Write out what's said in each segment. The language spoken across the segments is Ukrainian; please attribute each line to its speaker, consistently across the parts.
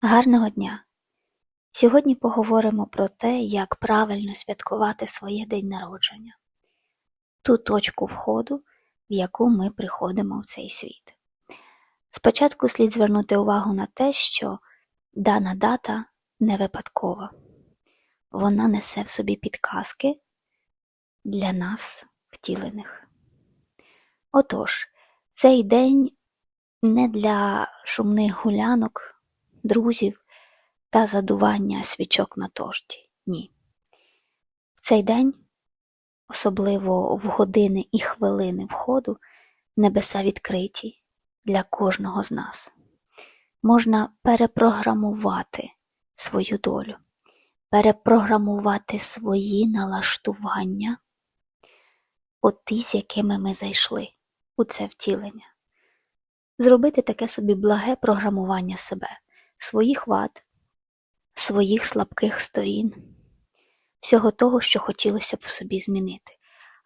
Speaker 1: Гарного дня! Сьогодні поговоримо про те, як правильно святкувати своє день народження, ту точку входу, в яку ми приходимо в цей світ. Спочатку слід звернути увагу на те, що дана дата не випадкова, вона несе в собі підказки для нас втілених. Отож, цей день не для шумних гулянок, друзів та задування свічок на торті. Ні. В цей день, особливо в години і хвилини входу, небеса відкриті для кожного з нас. Можна перепрограмувати свою долю, перепрограмувати свої налаштування, от ті, з якими ми зайшли у це втілення. Зробити таке собі благе програмування себе, своїх вад, своїх слабких сторін, всього того, що хотілося б в собі змінити.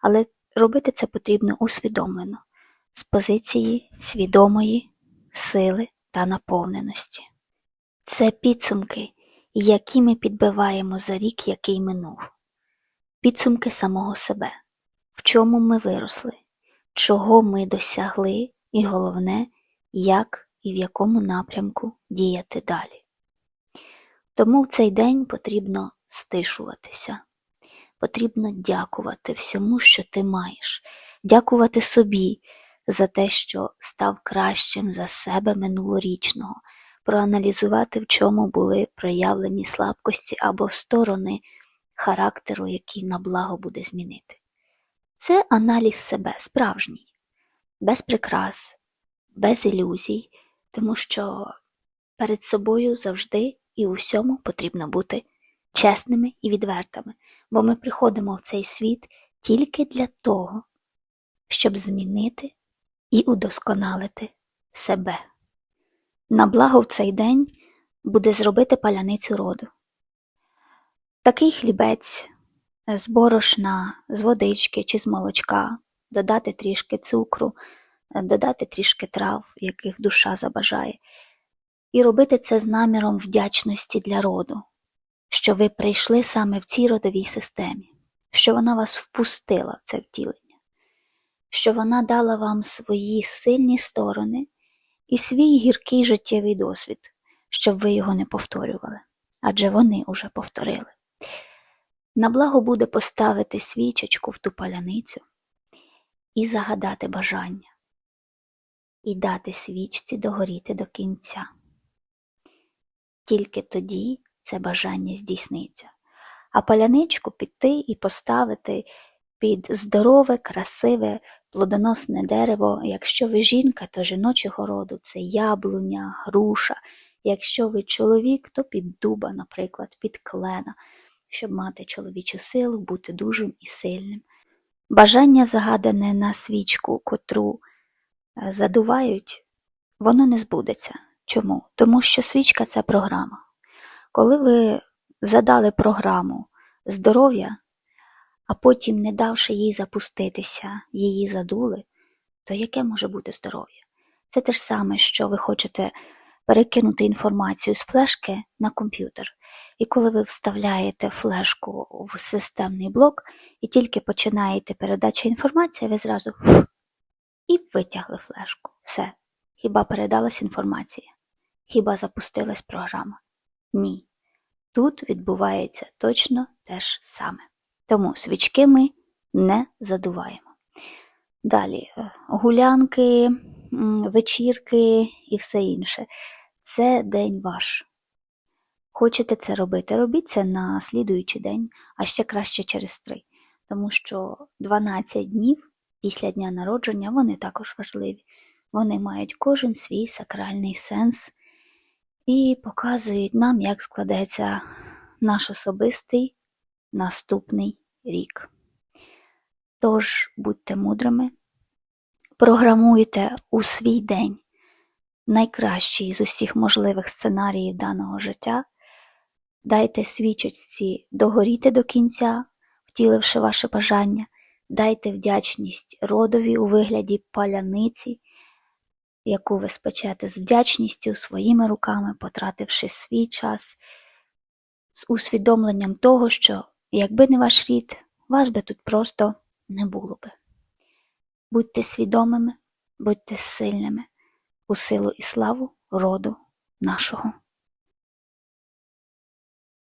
Speaker 1: Але робити це потрібно усвідомлено, з позиції свідомої сили та наповненості. Це підсумки, які ми підбиваємо за рік, який минув, підсумки самого себе, в чому ми виросли, чого ми досягли, і головне, як і в якому напрямку діяти далі. Тому в цей день потрібно стишуватися, потрібно дякувати всьому, що ти маєш, дякувати собі за те, що став кращим за себе минулорічного, проаналізувати, в чому були проявлені слабкості або сторони характеру, які на благо буде змінити. Це аналіз себе справжній, без прикрас, без ілюзій, тому що перед собою завжди і у всьому потрібно бути чесними і відвертими, бо ми приходимо в цей світ тільки для того, щоб змінити і удосконалити себе. На благо в цей день буде зробити паляницю роду. Такий хлібець з борошна, з водички чи з молочка, додати трішки цукру, додати трішки трав, яких душа забажає, і робити це з наміром вдячності для роду, що ви прийшли саме в цій родовій системі, що вона вас впустила в це втілення, що вона дала вам свої сильні сторони і свій гіркий життєвий досвід, щоб ви його не повторювали, адже вони уже повторили. На благо буде поставити свічечку в ту паляницю і загадати бажання, і дати свічці догоріти до кінця. Тільки тоді це бажання здійсниться, а паляничку піти і поставити під здорове, красиве, плодоносне дерево. Якщо ви жінка, то жіночого роду це яблуня, груша. Якщо ви чоловік, то під дуба, наприклад, під клена, щоб мати чоловічу силу, бути дужим і сильним. Бажання загадане на свічку, котру задувають, воно не збудеться. Чому? Тому що свічка це програма. Коли ви задали програму здоров'я, а потім, не давши їй запуститися, її задули, то яке може бути здоров'я? Це те ж саме, що ви хочете перекинути інформацію з флешки на комп'ютер. І коли ви вставляєте флешку в системний блок і тільки починаєте передача інформації, ви зразу і витягли флешку. Все. Хіба передалась інформація? Хіба запустилась програма? Ні. Тут відбувається точно те ж саме. Тому свічки ми не задуваємо. Далі е, гулянки, вечірки і все інше. Це день ваш. Хочете це робити? Робіть це на слідуючий день, а ще краще через три. Тому що 12 днів після дня народження вони також важливі. Вони мають кожен свій сакральний сенс і показують нам, як складеться наш особистий наступний рік. Тож будьте мудрими, програмуйте у свій день найкращий з усіх можливих сценаріїв даного життя, дайте свічечці догоріти до кінця, втіливши ваше бажання, дайте вдячність родові у вигляді паляниці яку ви спечете з вдячністю своїми руками, потративши свій час, з усвідомленням того, що якби не ваш рід, вас би тут просто не було би. Будьте свідомими, будьте сильними у силу і славу роду нашого.